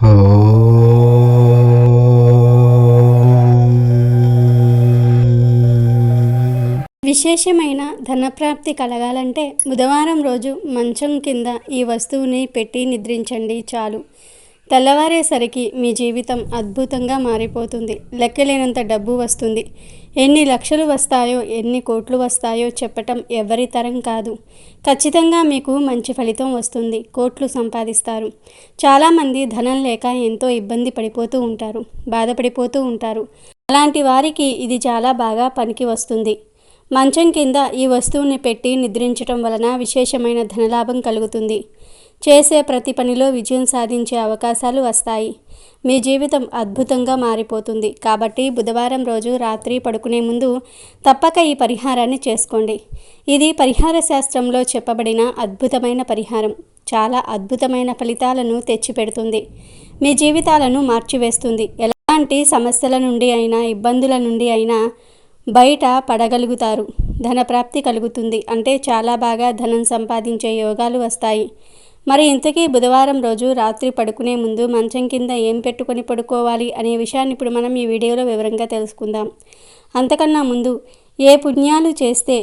విశేషమైన ధనప్రాప్తి కలగాలంటే బుధవారం రోజు మంచం కింద ఈ వస్తువుని పెట్టి నిద్రించండి చాలు. తెల్లవారేసరికి మీ జీవితం అద్భుతంగా మారిపోతుంది. లెక్కలేనంత డబ్బు వస్తుంది. ఎన్ని లక్షలు వస్తాయో ఎన్ని కోట్లు వస్తాయో చెప్పటం ఎవరి తరం కాదు. ఖచ్చితంగా మీకు మంచి ఫలితం వస్తుంది. కోట్లు సంపాదిస్తారు. చాలామంది ధనం లేక ఎంతో ఇబ్బంది పడిపోతూ ఉంటారు బాధపడిపోతూ ఉంటారు. అలాంటి వారికి ఇది చాలా బాగా పనికి వస్తుంది. మంచం కింద ఈ వస్తువుని పెట్టి నిద్రించటం వలన విశేషమైన ధనలాభం కలుగుతుంది. చేసే ప్రతి పనిలో విజయం సాధించే అవకాశాలు వస్తాయి. మీ జీవితం అద్భుతంగా మారిపోతుంది. కాబట్టి బుధవారం రోజు రాత్రి పడుకునే ముందు తప్పక ఈ పరిహారాన్ని చేసుకోండి. ఇది పరిహార శాస్త్రంలో చెప్పబడిన అద్భుతమైన పరిహారం. చాలా అద్భుతమైన ఫలితాలను తెచ్చిపెడుతుంది. మీ జీవితాలను మార్చివేస్తుంది. ఎలాంటి సమస్యల నుండి అయినా ఇబ్బందుల నుండి అయినా బయట పడగలుగుతారు. ధనప్రాప్తి కలుగుతుంది. అంటే చాలా బాగా ధనం సంపాదించే యోగాలు వస్తాయి. మరి ఇంతకీ బుధవారం రోజు రాత్రి పడుకునే ముందు మంచం కింద ఏం పెట్టుకొని పడుకోవాలి అనే విషయాన్ని ఇప్పుడు మనం ఈ వీడియోలో వివరంగా తెలుసుకుందాం. అంతకన్నా ముందు ఏ పుణ్యాలు చేస్తే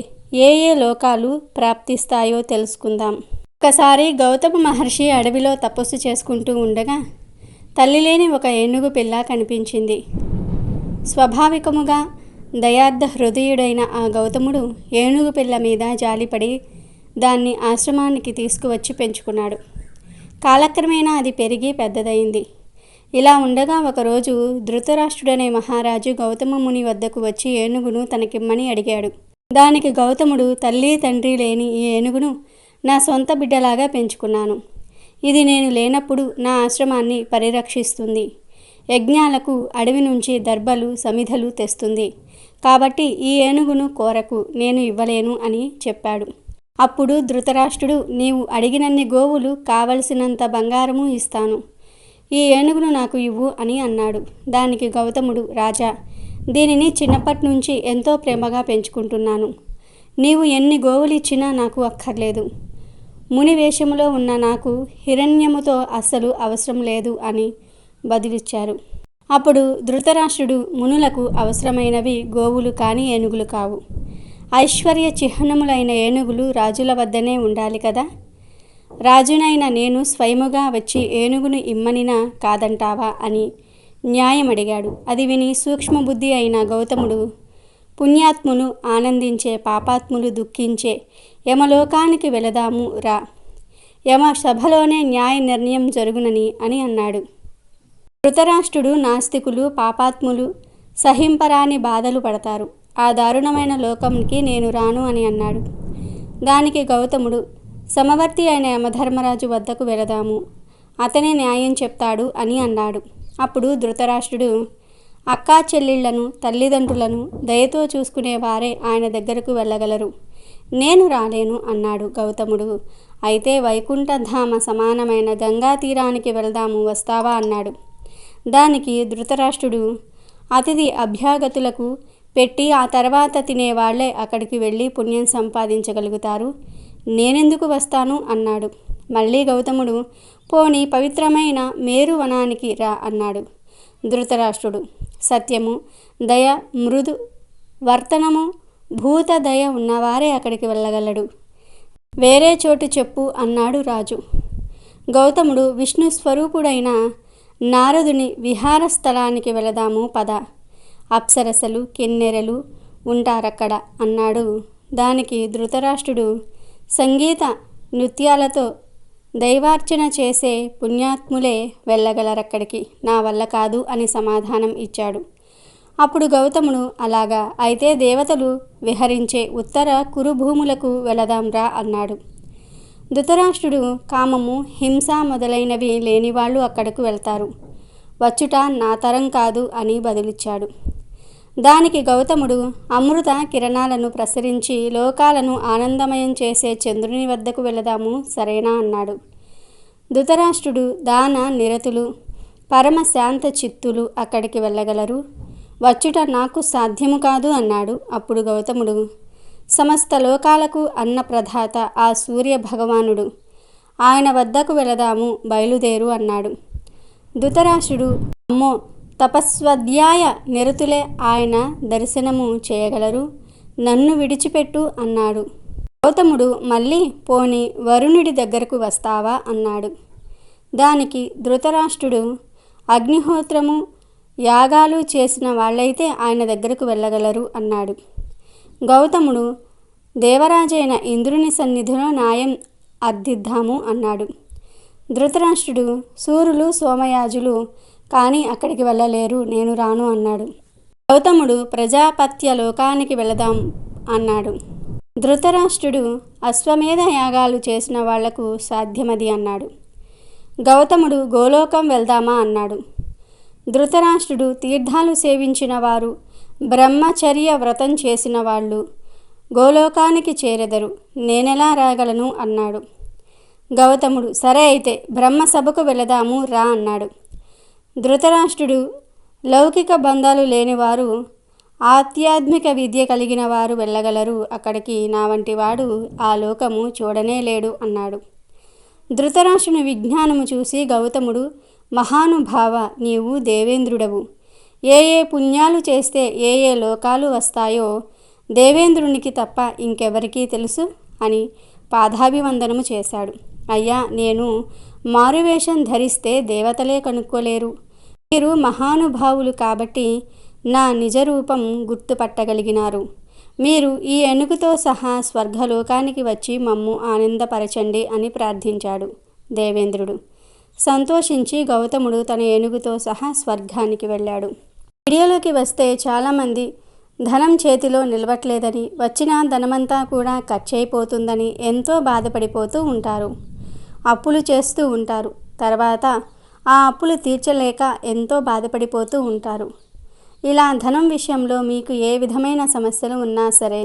ఏ ఏ లోకాలు ప్రాప్తిస్తాయో తెలుసుకుందాం. ఒకసారి గౌతమ మహర్షి అడవిలో తపస్సు చేసుకుంటూ ఉండగా తల్లి లేని ఒక ఏనుగు పిల్ల కనిపించింది. స్వాభావికముగా దయార్థ హృదయుడైన ఆ గౌతముడు ఏనుగు పిల్ల మీద జాలిపడి దాన్ని ఆశ్రమానికి తీసుకువచ్చి పెంచుకున్నాడు. కాలక్రమేణా అది పెరిగి పెద్దదైంది ఇలా ఉండగా ఒకరోజు ధృతరాష్ట్రుడనే మహారాజు గౌతమ ముని వద్దకు వచ్చి ఏనుగును తనకిమ్మని అడిగాడు. దానికి గౌతముడు తల్లి తండ్రి లేని ఈ ఏనుగును నా సొంత బిడ్డలాగా పెంచుకున్నాను. ఇది నేను లేనప్పుడు నా ఆశ్రమాన్ని పరిరక్షిస్తుంది. యజ్ఞాలకు అడవి నుంచి దర్భలు సమిధలు తెస్తుంది. కాబట్టి ఈ ఏనుగును కోరకు నేను ఇవ్వలేను అని చెప్పాడు. అప్పుడు ధృతరాష్ట్రుడు నీవు అడిగినన్ని గోవులు కావలసినంత బంగారము ఇస్తాను. ఈ ఏనుగును నాకు ఇవ్వు అని అన్నాడు. దానికి గౌతముడు రాజా దీనిని చిన్నప్పటి నుంచి ఎంతో ప్రేమగా పెంచుకుంటున్నాను. నీవు ఎన్ని గోవులు ఇచ్చినా నాకు అక్కర్లేదు. ముని వేషములో ఉన్న నాకు హిరణ్యముతో అస్సలు అవసరం లేదు అని బదిలిచ్చారు. అప్పుడు ధృతరాష్ట్రుడు మునులకు అవసరమైనవి గోవులు కానీ ఏనుగులు కావు. ఐశ్వర్య చిహ్నములైన ఏనుగులు రాజుల వద్దనే ఉండాలి కదా? రాజునైన నేను స్వయముగా వచ్చి ఏనుగును ఇమ్మనినా కాదంటావా అని న్యాయం అడిగాడు అది విని సూక్ష్మబుద్ధి అయిన గౌతముడు పుణ్యాత్ములు ఆనందించే పాపాత్ములు దుఃఖించే యమలోకానికి వెళదాము రా. యమ సభలోనే న్యాయ నిర్ణయం జరుగునని అని అన్నాడు. ధృతరాష్ట్రుడు నాస్తికులు పాపాత్ములు సహింపరాని బాధలు పడతారు. ఆ దారుణమైన లోకంకి నేను రాను అని అన్నాడు. దానికి గౌతముడు సమవర్తి అయిన యమధర్మరాజు వద్దకు వెళదాము. అతనే న్యాయం చెప్తాడు అని అన్నాడు. అప్పుడు ధృతరాష్ట్రుడు అక్కా చెల్లిళ్ళను తల్లిదండ్రులను దయతో చూసుకునేవారే ఆయన దగ్గరకు వెళ్ళగలరు. నేను రాలేను అన్నాడు గౌతముడు. అయితే వైకుంఠధామ సమానమైన గంగా తీరానికి వెళదాము వస్తావా అన్నాడు. దానికి ధృతరాష్ట్రుడు అతిథి అభ్యాగతులకు పెట్టి ఆ తర్వాత తినేవాళ్ళే అక్కడికి వెళ్ళి పుణ్యం సంపాదించగలుగుతారు. నేనెందుకు వస్తాను? అన్నాడు. మళ్ళీ గౌతముడు పోని పవిత్రమైన మేరు వనానికి రా అన్నాడు ధృతరాష్ట్రుడు. సత్యము దయ మృదు వర్తనము భూత దయ ఉన్నవారే అక్కడికి వెళ్ళగలడు. వేరే చోటు చెప్పు అన్నాడు రాజు. గౌతముడు విష్ణు స్వరూపుడైన నారదుని విహార స్థలానికి వెళదాము పద. అప్సరసలు కిన్నెరలు ఉంటారక్కడ అన్నాడు. దానికి ధృతరాష్ట్రుడు సంగీత నృత్యాలతో దైవార్చన చేసే పుణ్యాత్ములే వెళ్ళగలరక్కడికి. నా వల్ల కాదు అని సమాధానం ఇచ్చాడు. అప్పుడు గౌతముడు అలాగా అయితే దేవతలు విహరించే ఉత్తర కురుభూములకు వెళదాంరా అన్నాడు. ధృతరాష్ట్రుడు కామము హింస మొదలైనవి లేనివాళ్ళు అక్కడకు వెళ్తారు. వచ్చుట నా తరం కాదు అని బదులిచ్చాడు. దానికి గౌతముడు అమృత కిరణాలను ప్రసరించి లోకాలను ఆనందమయం చేసే చంద్రుని వద్దకు వెళదాము సరేనా? అన్నాడు. ధృతరాష్ట్రుడు దాన నిరతులు పరమ శాంత చిత్తులు అక్కడికి వెళ్ళగలరు? వచ్చుట నాకు సాధ్యము కాదు అన్నాడు. అప్పుడు గౌతముడు సమస్త లోకాలకు అన్నప్రధాత ఆ సూర్య భగవానుడు ఆయన వద్దకు వెళదాము బయలుదేరు అన్నాడు. ధృతరాష్ట్రుడు. అమ్మో! తపస్వాధ్యాయ నిరతులే ఆయన దర్శనము చేయగలరు. నన్ను విడిచిపెట్టు అన్నాడు. గౌతముడు మళ్ళీ పోని వరుణుడి దగ్గరకు వస్తావా? అన్నాడు. దానికి ధృతరాష్ట్రుడు అగ్నిహోత్రము యాగాలు చేసిన వాళ్ళైతే ఆయన దగ్గరకు వెళ్ళగలరు అన్నాడు. గౌతముడు దేవరాజైన ఇంద్రుని సన్నిధిలో న్యాయం అర్థిద్దాము అన్నాడు. ధృతరాష్ట్రుడు సూర్యులు సోమయాజులు కానీ అక్కడికి వెళ్ళలేరు నేను రాను అన్నాడు. గౌతముడు ప్రజాపత్య లోకానికి వెళదాం అన్నాడు. ధృతరాష్ట్రుడు అశ్వమేధ యాగాలు చేసిన వాళ్ళకు సాధ్యమది అన్నాడు. గౌతముడు గోలోకం వెళ్దామా అన్నాడు. ధృతరాష్ట్రుడు తీర్థాలు సేవించిన వారు బ్రహ్మచర్య వ్రతం చేసిన వాళ్ళు గోలోకానికి చేరెదరు నేనెలా రాగలను అన్నాడు. గౌతముడు సరే అయితే బ్రహ్మసభకు వెళదాము రా అన్నాడు. ధృతరాష్ట్రుడు లౌకిక బంధాలు లేనివారు ఆధ్యాత్మిక విద్య కలిగిన వారు వెళ్ళగలరు. అక్కడికి నా వంటి వాడు ఆ లోకము చూడనే లేడు అన్నాడు. ధృతరాష్ట్రుని విజ్ఞానము చూసి గౌతముడు మహానుభావ నీవు దేవేంద్రుడవు. ఏ ఏ పుణ్యాలు చేస్తే ఏ ఏ లోకాలు వస్తాయో దేవేంద్రునికి తప్ప ఇంకెవరికీ తెలుసు? అని పాదాభివందనము చేశాడు. అయ్యా నేను మారువేషం ధరిస్తే దేవతలే కనుక్కోలేరు. మీరు మహానుభావులు కాబట్టి నా నిజరూపం గుర్తుపట్టగలిగినారు. మీరు ఈ ఎనుగుతో సహా స్వర్గలోకానికి వచ్చి మమ్ము ఆనందపరచండి అని ప్రార్థించాడు దేవేంద్రుడు. సంతోషించి గౌతముడు తన ఏనుగుతో సహా స్వర్గానికి వెళ్ళాడు. వీడియోలోకి వస్తే చాలామంది ధనం చేతిలో నిలవట్లేదని వచ్చిన ధనమంతా కూడా ఖర్చు అయిపోతుందని ఎంతో బాధపడిపోతూ ఉంటారు. అప్పులు చేస్తూ ఉంటారు. తర్వాత ఆ అప్పులు తీర్చలేక ఎంతో బాధపడిపోతూ ఉంటారు. ఇలా ధనం విషయంలో మీకు ఏ విధమైన సమస్యలు ఉన్నా సరే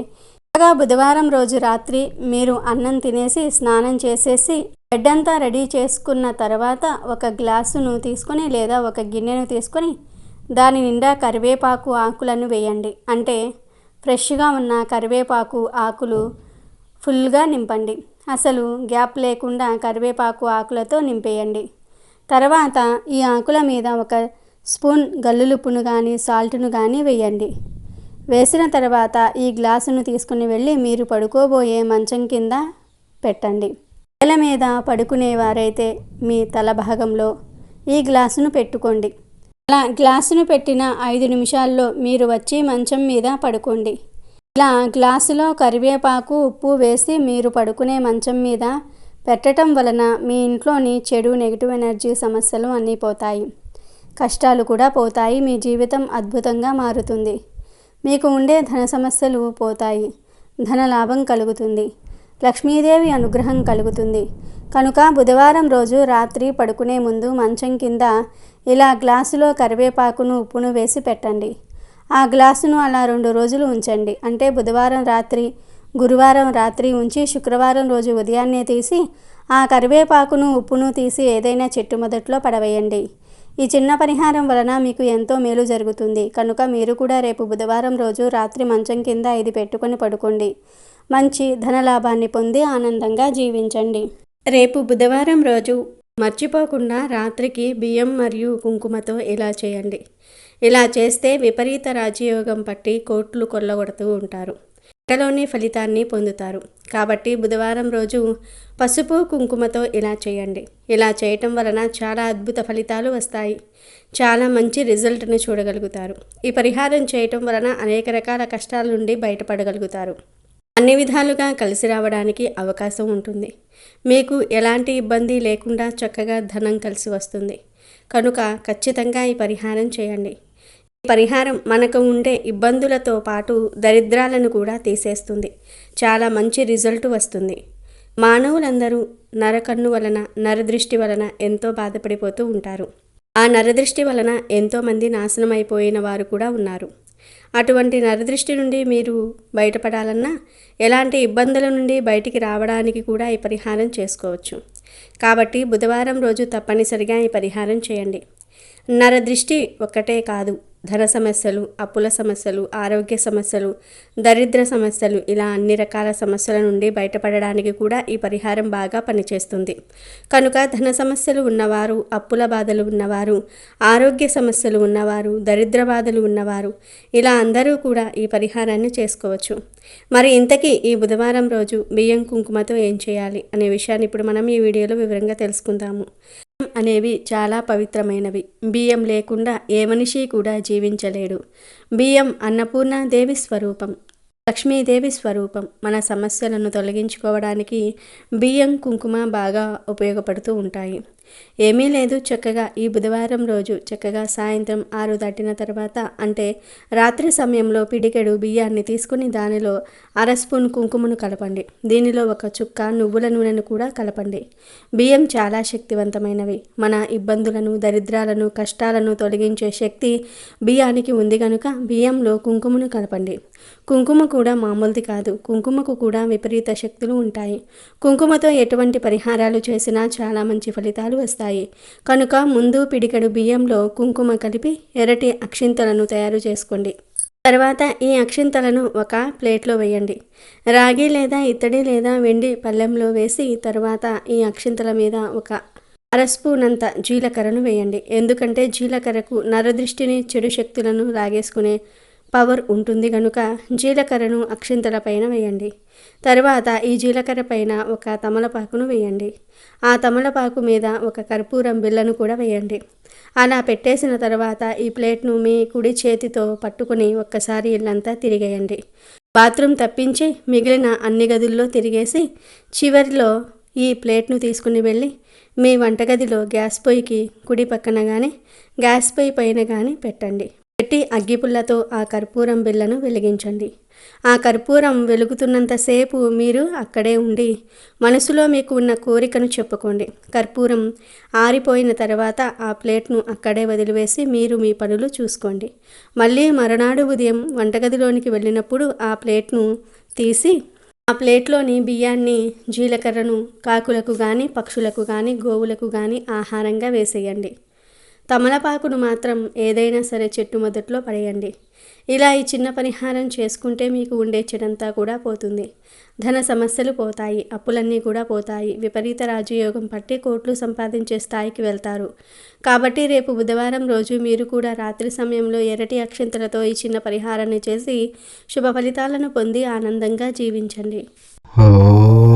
ఇలాగా బుధవారం రోజు రాత్రి మీరు అన్నం తినేసి స్నానం చేసేసి బెడ్ అంతా రెడీ చేసుకున్న తర్వాత ఒక గ్లాసును తీసుకొని లేదా ఒక గిన్నెను తీసుకొని దాని నిండా కరివేపాకు ఆకులను వేయండి. అంటే ఫ్రెష్గా ఉన్న కరివేపాకు ఆకులు ఫుల్గా నింపండి. అసలు గ్యాప్ లేకుండా కరివేపాకు ఆకులతో నింపేయండి. తర్వాత ఈ ఆకుల మీద ఒక స్పూన్ గల్లులుప్పును కానీ సాల్ట్ను కానీ వేయండి. వేసిన తర్వాత ఈ గ్లాసును తీసుకుని వెళ్ళి మీరు పడుకోబోయే మంచం కింద పెట్టండి. నేల మీద పడుకునేవారైతే మీ తల భాగంలో ఈ గ్లాసును పెట్టుకోండి. అలా గ్లాసును పెట్టిన ఐదు నిమిషాల్లో మీరు వచ్చి మంచం మీద పడుకోండి. ఇలా గ్లాసులో కరివేపాకు ఉప్పు వేసి మీరు పడుకునే మంచం మీద పెట్టడం వలన మీ ఇంట్లోని చెడు నెగిటివ్ ఎనర్జీ సమస్యలు అన్నీ పోతాయి. కష్టాలు కూడా పోతాయి. మీ జీవితం అద్భుతంగా మారుతుంది. మీకు ఉండే ధన సమస్యలు పోతాయి. ధన లాభం కలుగుతుంది. లక్ష్మీదేవి అనుగ్రహం కలుగుతుంది. కనుక బుధవారం రోజు రాత్రి పడుకునే ముందు మంచం కింద ఇలా గ్లాసులో కరివేపాకును ఉప్పును వేసి పెట్టండి. ఆ గ్లాసును అలా రెండు రోజులు ఉంచండి. అంటే బుధవారం రాత్రి గురువారం రాత్రి ఉంచి శుక్రవారం రోజు ఉదయాన్నే తీసి ఆ కరివేపాకును ఉప్పును తీసి ఏదైనా చెట్టు మొదట్లో పడవేయండి. ఈ చిన్న పరిహారం వలన మీకు ఎంతో మేలు జరుగుతుంది. కనుక మీరు కూడా రేపు బుధవారం రోజు రాత్రి మంచం కింద ఇది పెట్టుకొని పడుకోండి. మంచి ధనలాభాన్ని పొంది ఆనందంగా జీవించండి. రేపు బుధవారం రోజు మర్చిపోకుండా రాత్రికి బియ్యం మరియు కుంకుమతో ఇలా చేయండి. ఇలా చేస్తే విపరీత రాజయోగం పట్టి కోట్లు కొల్లగొడుతూ ఉంటారు. గంటలోనే ఫలితాన్ని పొందుతారు. కాబట్టి బుధవారం రోజు పసుపు కుంకుమతో ఇలా చేయండి. ఇలా చేయటం వలన చాలా అద్భుత ఫలితాలు వస్తాయి. చాలా మంచి రిజల్ట్ని చూడగలుగుతారు. ఈ పరిహారం చేయటం వలన అనేక రకాల కష్టాల నుండి బయటపడగలుగుతారు. అన్ని విధాలుగా కలిసి రావడానికి అవకాశం ఉంటుంది. మీకు ఎలాంటి ఇబ్బంది లేకుండా చక్కగా ధనం కలిసి వస్తుంది. కనుక ఖచ్చితంగా ఈ పరిహారం చేయండి. ఈ పరిహారం మనకు ఉండే ఇబ్బందులతో పాటు దరిద్రాలను కూడా తీసేస్తుంది. చాలా మంచి రిజల్ట్ వస్తుంది. మానవులందరూ నరకన్ను వలన నరదృష్టి వలన ఎంతో బాధపడిపోతూ ఉంటారు. ఆ నరదృష్టి వలన ఎంతోమంది నాశనం అయిపోయిన వారు కూడా ఉన్నారు. అటువంటి నరదృష్టి నుండి మీరు బయటపడాలన్నా ఎలాంటి ఇబ్బందుల నుండి బయటికి రావడానికి కూడా ఈ పరిహారం చేసుకోవచ్చు. కాబట్టి బుధవారం రోజు తప్పనిసరిగా ఈ పరిహారం చేయండి. నరదృష్టి ఒక్కటే కాదు. ధన సమస్యలు అప్పుల సమస్యలు ఆరోగ్య సమస్యలు దరిద్ర సమస్యలు ఇలా అన్ని రకాల సమస్యల నుండి బయటపడడానికి కూడా ఈ పరిహారం బాగా పనిచేస్తుంది. కనుక ధన సమస్యలు ఉన్నవారు అప్పుల బాధలు ఉన్నవారు ఆరోగ్య సమస్యలు ఉన్నవారు దరిద్ర బాధలు ఉన్నవారు ఇలా అందరూ కూడా ఈ పరిహారాన్ని చేసుకోవచ్చు. మరి ఇంతకీ ఈ బుధవారం రోజు బియ్యం కుంకుమతో ఏం చేయాలి అనే విషయాన్ని ఇప్పుడు మనం ఈ వీడియోలో వివరంగా తెలుసుకుందాము. అనేవి చాలా పవిత్రమైనవి. బియ్యం లేకుండా ఏ మనిషి కూడా జీవించలేడు. బియ్యం అన్నపూర్ణ దేవి స్వరూపం. లక్ష్మీదేవి స్వరూపం. మన సమస్యలను తొలగించుకోవడానికి బియ్యం కుంకుమ బాగా ఉపయోగపడుతూ ఉంటాయి. ఏమీ లేదు. చక్కగా ఈ బుధవారం రోజు చక్కగా సాయంత్రం ఆరు దాటిన తర్వాత అంటే రాత్రి సమయంలో పిడికెడు బియ్యాన్ని తీసుకుని దానిలో అర స్పూన్ కుంకుమను కలపండి. దీనిలో ఒక చుక్క నువ్వుల నూనెను కూడా కలపండి. బియ్యం చాలా శక్తివంతమైనవి. మన ఇబ్బందులను దరిద్రాలను కష్టాలను తొలగించే శక్తి బియ్యానికి ఉంది కనుక బియ్యంలో కుంకుమను కలపండి. కుంకుమ కూడా మామూలుది కాదు. కుంకుమకు కూడా విపరీత శక్తులు ఉంటాయి. కుంకుమతో ఎటువంటి పరిహారాలు చేసినా చాలా మంచి ఫలితాలు వస్తాయి. కనుక ముందు పిడికెడు బియ్యంలో కుంకుమ కలిపి ఎర్రటి అక్షింతలను తయారు చేసుకోండి. తర్వాత ఈ అక్షింతలను ఒక ప్లేట్లో వేయండి. రాగి లేదా ఇత్తడి లేదా వెండి పళ్ళెంలో వేసి తర్వాత ఈ అక్షింతల మీద ఒక అర జీలకర్రను వేయండి. ఎందుకంటే జీలకర్రకు నరదృష్టిని చెడు శక్తులను లాగేసుకునే పవర్ ఉంటుంది కనుక జీలకర్రను అక్షింతల పైన వేయండి. తర్వాత ఈ జీలకర్ర పైన ఒక తమలపాకును వేయండి. ఆ తమలపాకు మీద ఒక కర్పూరం బిళ్ళను కూడా వేయండి. అలా పెట్టేసిన తర్వాత ఈ ప్లేట్ను మీ కుడి చేతితో పట్టుకుని ఒక్కసారి ఇల్లంతా తిరిగేయండి. బాత్రూమ్ తప్పించి మిగిలిన అన్ని గదుల్లో తిరిగేసి చివరిలో ఈ ప్లేట్ను తీసుకుని వెళ్ళి మీ వంటగదిలో గ్యాస్ పొయ్యికి కుడి పక్కన కానీ గ్యాస్ పొయ్యి పైన కానీ పెట్టండి. పెట్టి అగ్గిపుల్లతో ఆ కర్పూరం బిళ్ళను వెలిగించండి. ఆ కర్పూరం వెలుగుతున్నంతసేపు మీరు అక్కడే ఉండి మనసులో మీకు ఉన్న కోరికను చెప్పుకోండి. కర్పూరం ఆరిపోయిన తర్వాత ఆ ప్లేట్ను అక్కడే వదిలివేసి మీరు మీ పనులు చూసుకోండి. మళ్ళీ మరునాడు ఉదయం వంటగదిలోనికి వెళ్ళినప్పుడు ఆ ప్లేట్ను తీసి ఆ ప్లేట్లోని బియ్యాన్ని జీలకర్రను కాకులకు కానీ పక్షులకు కానీ గోవులకు కానీ ఆహారంగా వేసేయండి. తమలపాకును మాత్రం ఏదైనా సరే చెట్టు మొదట్లో పడేయండి. ఇలా ఈ చిన్న పరిహారం చేసుకుంటే మీకు ఉండే చెడంతా కూడా పోతుంది. ధన సమస్యలు పోతాయి అప్పులన్నీ కూడా పోతాయి. విపరీత రాజయోగం పట్టి కోట్లు సంపాదించే స్థాయికి వెళ్తారు. కాబట్టి రేపు బుధవారం రోజు మీరు కూడా రాత్రి సమయంలో ఎరటి అక్షంతలతో ఈ చిన్న పరిహారాన్ని చేసి శుభ ఫలితాలను పొంది ఆనందంగా జీవించండి. ఓ